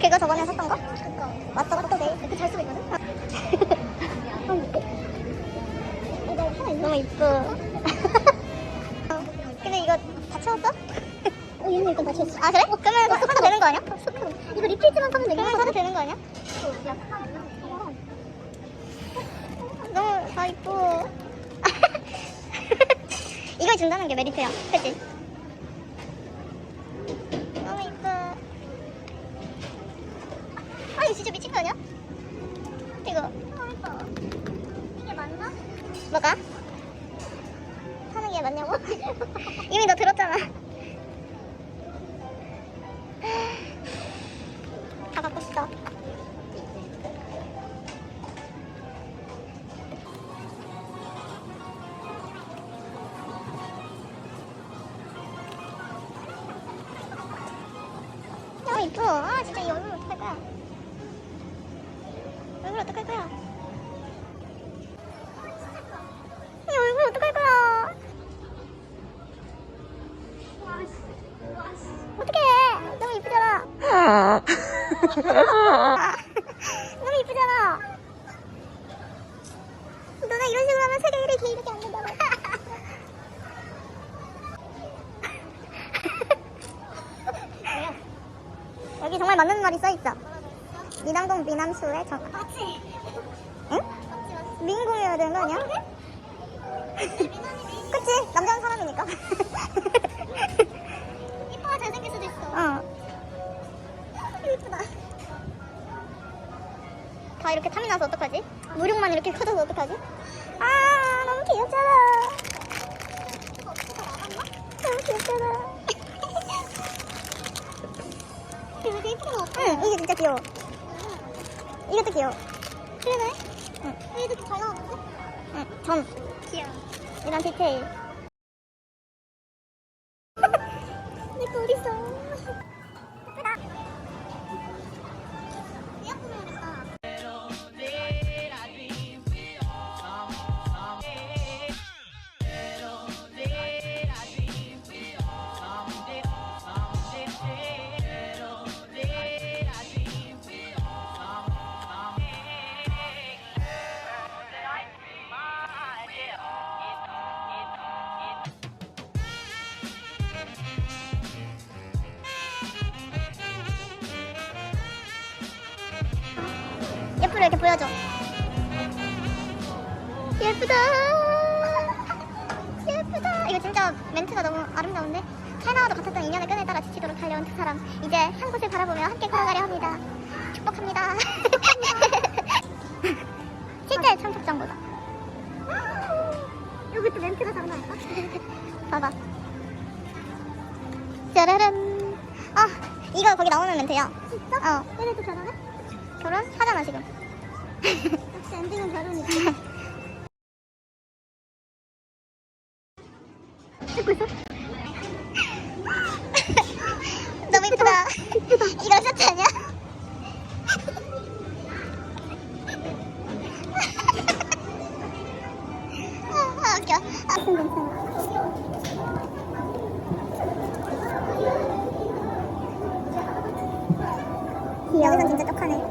걔가 저번에 샀던 거? 그니까 맞다 맞다 내 이렇게 잘 쓰고 있거든? 이뻐 이거 하나 있나? 너무 어, 근데 이거 다 채웠어? 어 얘는 일단 다 채웠어 아 그래? 그러면 사- 사도 되는 거 아니야? 이거 리필트만 사면 되는 거 사도 되는 거 아니야? 너무 다 이뻐 이걸 준다는 게 메리트야 그치? 너무 이뻐 아 진짜 미친 거 아니야? 이거 이게 맞나? 뭐가? 하는 게 맞냐고? 이미 너 들었잖아 다 갖고 싶다 너무 이뻐 아 진짜 이 얼굴 어떡할 거야 얼굴 어떡할 거야? 이 얼굴 어떡할 거야? 어떡해? 너무 이쁘잖아. 너무 이쁘잖아. 너가 이런 식으로 하면 세계 1위 기회밖에 안 된다고. 여기 정말 맞는 말이 써있어. 미남동 미남수의 정. 맞지? 응? 미인공이어야 되는 거 아니야? 그치? 남자는 사람이니까. 이뻐 잘생길 수도 있어. 어. 이쁘다. 다 이렇게 탐이 나서 어떡하지? 무력만 이렇게 커져서 어떡하지? 아 너무 귀엽잖아. 너무 귀엽잖아. 이거. 응, 이게 진짜 귀여워. 이것도 귀여워. 그러네. 응. 얘도 잘 나왔는데? 응, 점. 귀여워. 이런 디테일. 이렇게 보여줘. 예쁘다. 예쁘다. 이거 진짜 멘트가 너무 아름다운데? 차이나와도 같았던 끈을 따라 지치도록 달려온 두 사람. 이제 한 곳을 바라보며 함께 걸어가려 합니다. 축복합니다. 실제 청첩장보다. 여기 또 멘트가 장난 아닐까? 봐봐. 짜라란. 아, 이거 거기 나오는 멘트야. 진짜? 어. 얘네도 결혼해? 결혼? 하잖아, 지금. 역시 엔딩은 결혼이지. 찍고 있어? 너무 이쁘다. 이거 세트 아니야? 아, 웃겨. 아, 괜찮아. 귀여워. 여기서 진짜 떡하네.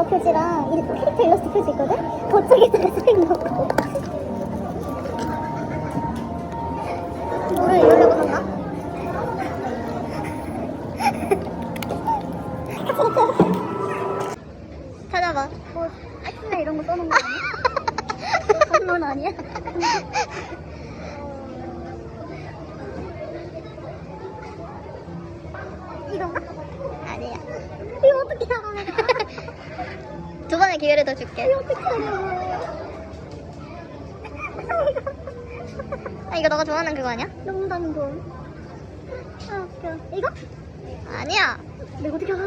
일러 표지랑 이 캐릭터 일러스트 표지 있거든? 저쪽에다가 사인 넣고. 물을 이러려고 샀나? 찾아봐. 뭐, 하이나 이런 거 써놓은 거 아니야? 한론 아니야? 이건가? 아니야. 이거 어떻게 알아, 내가? 두 번의 기회를 더 줄게. 이거? 아, 이거 너가 좋아하는 그거 아니야? 농담 돈. 아, 웃겨. 이거? 아니야. 내가 어떻게 알아?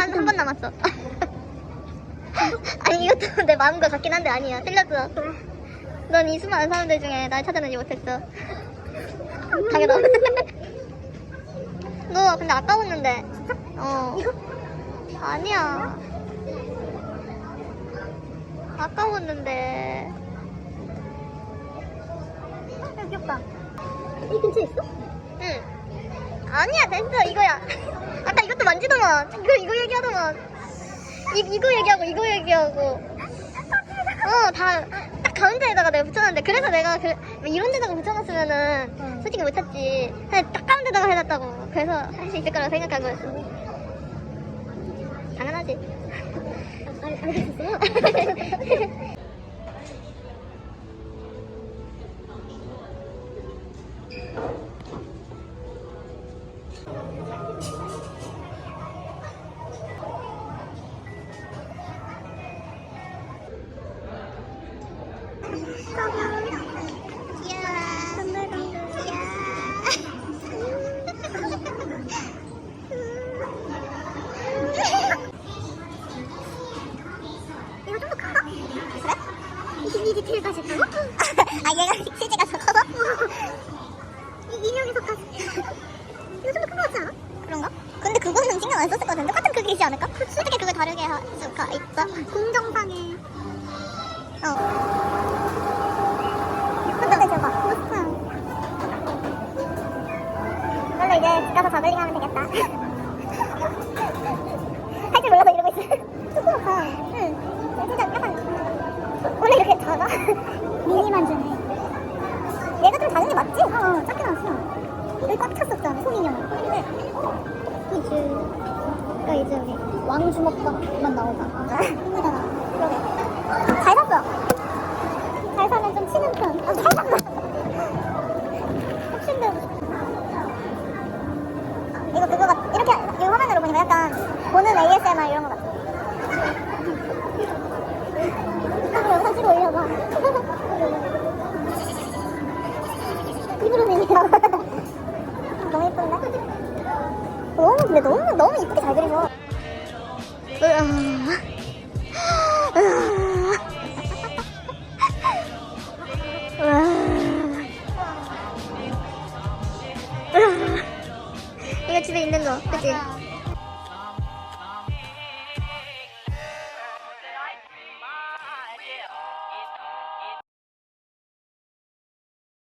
한, 한 번 남았어. 아니, 이것도 내 마음과 같긴 한데 아니야. 틀렸어. 넌 이 수많은 사람들 중에 날 찾아내지 못했어. 당연하. 너 근데 아까웠는데. 어. 아니야. 아까웠는데. 야, 귀엽다. 이 근처에 있어? 응. 아니야, 됐어. 이거야. 아까 이것도 만지더만. 이거, 이거 얘기하더만. 이, 이거 얘기하고, 이거 얘기하고. 어, 다, 딱 가운데에다가 내가 붙여놨는데. 그래서 내가 그, 이런 데다가 붙여놨으면은, 솔직히 못 찾지. 그냥 딱 가운데다가 해놨다고. 그래서 할 수 있을 거라고 생각하고 했어. 당연하지. 알, 이제 집 가서 저글링 하면 되겠다. 할 줄 몰라서 이러고 있어 조그맣다 응. 진짜 약간 원래 이렇게 작아? 미니만 주네. 얘가 좀 작은 게 맞지? 어 작게 나왔어. 여기 꽉 찼었잖아 소민형 이즈가 이제 여기 왕 주먹밥만 나오다 힘들잖아 그러게. 잘 샀어. 잘 사면 좀 치는 편. 아, 잘 샀나 보는 ASMR 이런 거 같아 영상 찍어 올려봐 입으로 내밀어 너무 예쁜데? 너무 근데 너무 너무 이쁘게 잘 그리셔 이거 있는 거, 그치?